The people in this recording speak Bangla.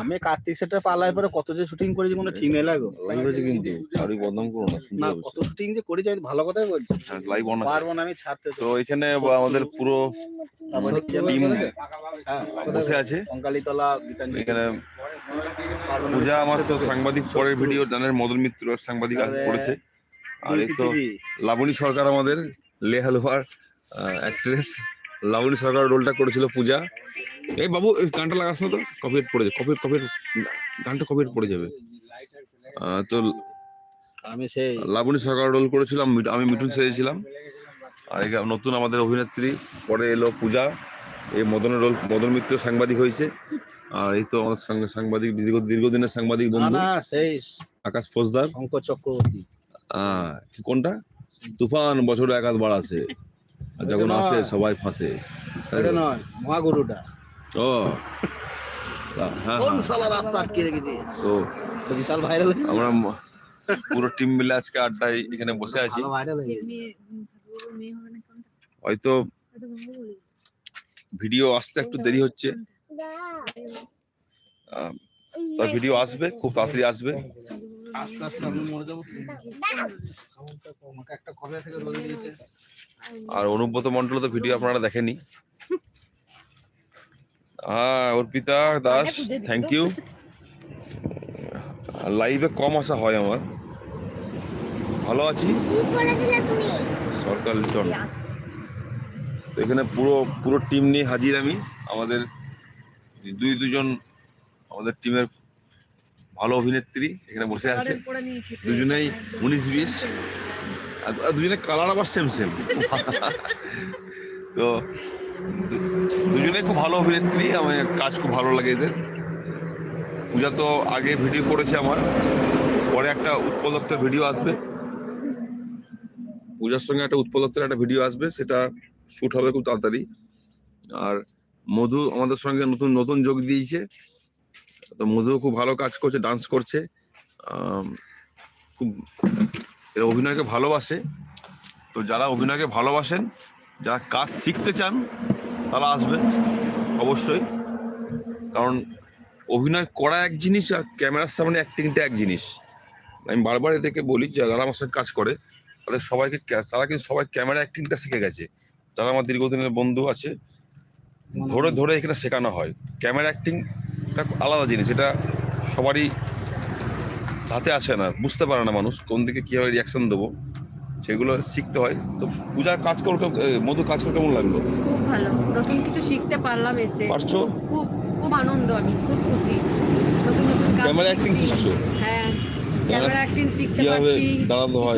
আমি কার্তিক সেটা পালায় পরে কত যে শুটিং করেছি কোনো ঠিক নেই লাগো। লাইভ আছে কিন্তু কারোর বদনাম করো না না কত শুটিং যে করেছি আমি ভালো কথাই বলছি। লাইভ অন আছে। পারব না আমি ছাড়তে। তো এখানে আমাদের পুরো তারপরে টিম হ্যাঁ বসে আছে। কঙ্কালীতলা গীতাঞ্জলি। এখানে পূজা আমার তো সাংবাদিক পরের ভিডিও জানেন মদন মিত্র সাংবাদিক করেছে। আর এই তো। লাবণী সরকার আমাদের লে হালুয়ার অ্যাক্ট্রেস লাবণী সরকার রোলটা করেছিল পূজা। এই বাবু এই গানটা লাগাস না তো কপিরাইট পড়ে যাবে কপিরাইট কপিরাইট গানটা কপিরাইট পড়ে যাবে। তো আমি সেই লাবণী সরকার রোল করেছিলাম আমি মিঠুন সেজেছিলাম। আর এই নতুন আমাদের অভিনেত্রী পরে এলো পূজা। এই মদনের রোল মদন মিত্র সাংবাদিক হয়েছে। আর এই তো আমাদের সঙ্গে সাংবাদিক দীর্ঘ দীর্ঘদিনের সাংবাদিক বন্ধু। সেই আকাশ ফৌজদার। শঙ্কর চক্রবর্তী। কোনটা? তুফান বছরে একাধ বার আসে। আর যখন আসে সবাই ফাঁসে। এটা নয় মহাগুরুটা। ও। হ্যাঁ হ্যাঁ কোন সালা রাস্তা আটকে রেখেছি? তো বিশাল ভাইরাল আমরা পুরো টিম মিলে আজকে আড্ডায় এখানে বসে আছি। হয়ে হয়তো ভিডিও আসতে একটু দেরি হচ্ছে। তার ভিডিও আসবে খুব তাড়াতাড়ি আসবে। আস্তে আস্তে আমি মরে যাব। একটা কবে থেকে রোজ দিয়েছে। আর অনুব্রত মন্ডল তো ভিডিও আপনারা দেখেনি হ্যাঁ অর্পিতা দাস থ্যাংক ইউ লাইভে কম আসা হয় আমার। ভালো আছি? সরকার লিটন। তো এখানে পুরো পুরো টিম নিয়ে হাজির আমি। আমাদের দুই দুজন আমাদের টিমের ভালো অভিনেত্রী এখানে বসে আছে। দুজনেই উনিশ বিশ। আর আর দুজনে কালার আবার সেম সেম তো দু- দুজনেই খুব ভালো অভিনেত্রী, আমার কাজ খুব ভালো লাগে এদের। পূজা তো আগে ভিডিও করেছে আমার, পরে একটা উৎপল দত্তের ভিডিও আসবে। পূজার সঙ্গে একটা উৎপল দত্তের একটা ভিডিও আসবে, সেটা শ্যুট হবে খুব তাড়াতাড়ি। আর মধু আমাদের সঙ্গে নতুন নতুন যোগ দিয়েছে। তো মধু খুব ভালো কাজ করছে ডান্স করছে। খুব এরা অভিনয়কে ভালোবাসে। তো যারা অভিনয়কে ভালোবাসেন, যারা কাজ শিখতে চান, তারা আসবেন, অবশ্যই। কারণ অভিনয় করা এক জিনিস আর ক্যামেরার সামনে অ্যাক্টিংটা এক জিনিস। আমি বারবার এদেরকে বলি, যে যারা আমার সাথে কাজ করে, তাদের সবাইকে তারা কিন্তু সবাই ক্যামেরা অ্যাক্টিংটা শিখে গেছে। যারা আমার দীর্ঘদিনের বন্ধু আছে। ধরে ধরে এখানে শেখানো হয়। ক্যামেরা অ্যাক্টিংটা আলাদা জিনিস। এটা সবারই হাতে আসে না বুঝতে পারে না মানুষ কোন দিকে কীভাবে রিয়াকশান দেবো সেগুলো শিখতে হয়। তো পূজার কাজ করে মধু কাজ করে কেমন লাগল? খুব ভালো। নতুন কিছু শিখতে পারলাম এসে। পারছ? খুব- খুব আনন্দ আমি খুব খুশি। নতুন নতুন ক্যামেরা অ্যাক্টিং শিখছো। হ্যাঁ ক্যামেরা অ্যাক্টিং শিখতে পারছি। দাঁড়ানো হয়?